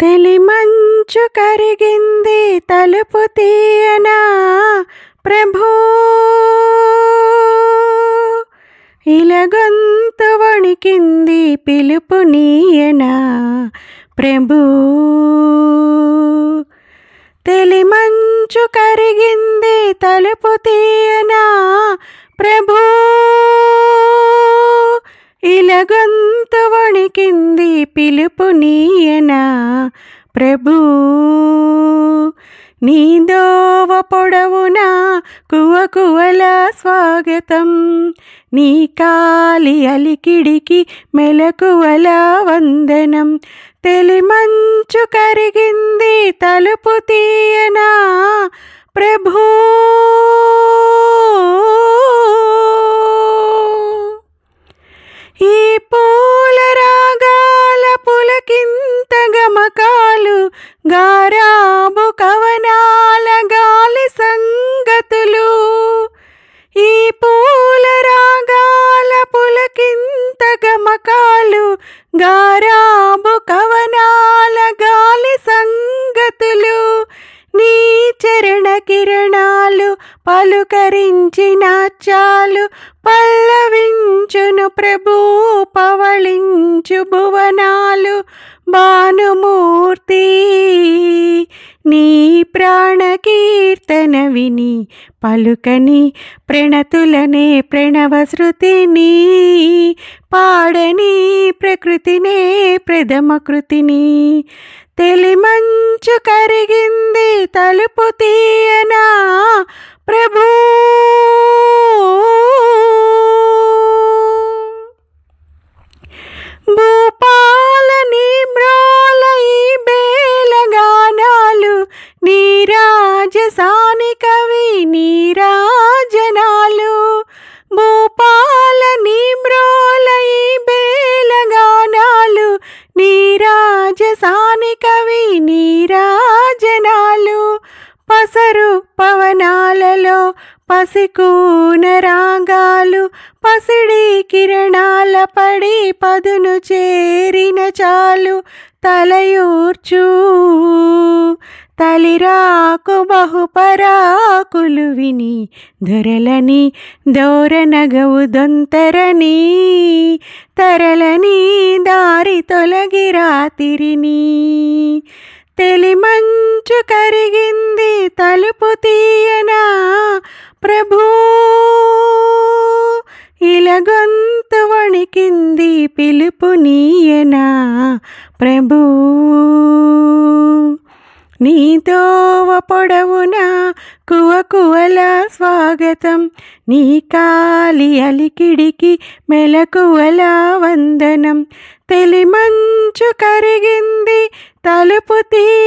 తెలిమంచు కరిగింది తలుపు తీయనా ప్రభూ? ఇలగొంతు వణికింది పిలుపు నీయనా ప్రభూ? తెలిమంచు కరిగింది తలుపు తీయ ఇలగొంతు వణికింది పిలుపు నీయనా ప్రభూ. నీ దోవ పొడవున కువ కువల స్వాగతం. నీ కాలి అలికిడికి మెలకువల వందనం. తెలిమంచు కరిగింది తలుపు తీయనా ప్రభూ. నీ చరణ కిరణాలు పలుకరించిన చాలు పల్లవించును ప్రభు పవళించు భువనాలు భానుమూర్తి. నీ ప్రాణకీర్తన విని పలుకని ప్రణతులనే ప్రణవ శృతిని పాడని ప్రకృతినే ప్రథమ కృతిని. తెలిమంచు కరిగింది తలుపు తీయనా? ప్రభూ పసరు పవనాలలో పసికూన రాగాలు పసిడి కిరణాల పడి పదును చేరిన చాలు తలయూర్చు. తలిరాకు బహుపరాకులు విని దొరలని దోరనగవు దొంతరని తరలని దారి తొలగి రాతిరిని. తెలిమంచు కరిగి తలుపు తీయనా ప్రభూ? ఇలగొంత వణికింది పిలుపు నీయనా ప్రభూ? నీతో పొడవునా కువ కువల స్వాగతం నీ కాలి అలికిడికి మెలకువల వందనం. తెలిమంచు కరిగింది తలుపు తీ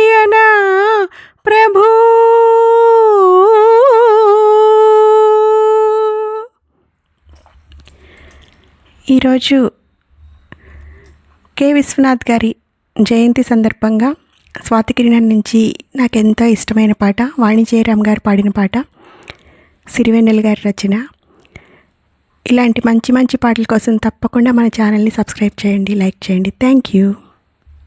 ఈరోజు కె. విశ్వనాథ్ గారి జయంతి సందర్భంగా స్వాతికిరణం నుంచి నాకెంతో ఇష్టమైన పాట వాణిజయరామ్ గారు పాడిన పాట సిరివెన్నెల గారి రచన. ఇలాంటి మంచి మంచి పాటల కోసం తప్పకుండా మన ఛానల్ని సబ్స్క్రైబ్ చేయండి లైక్ చేయండి. Thank you.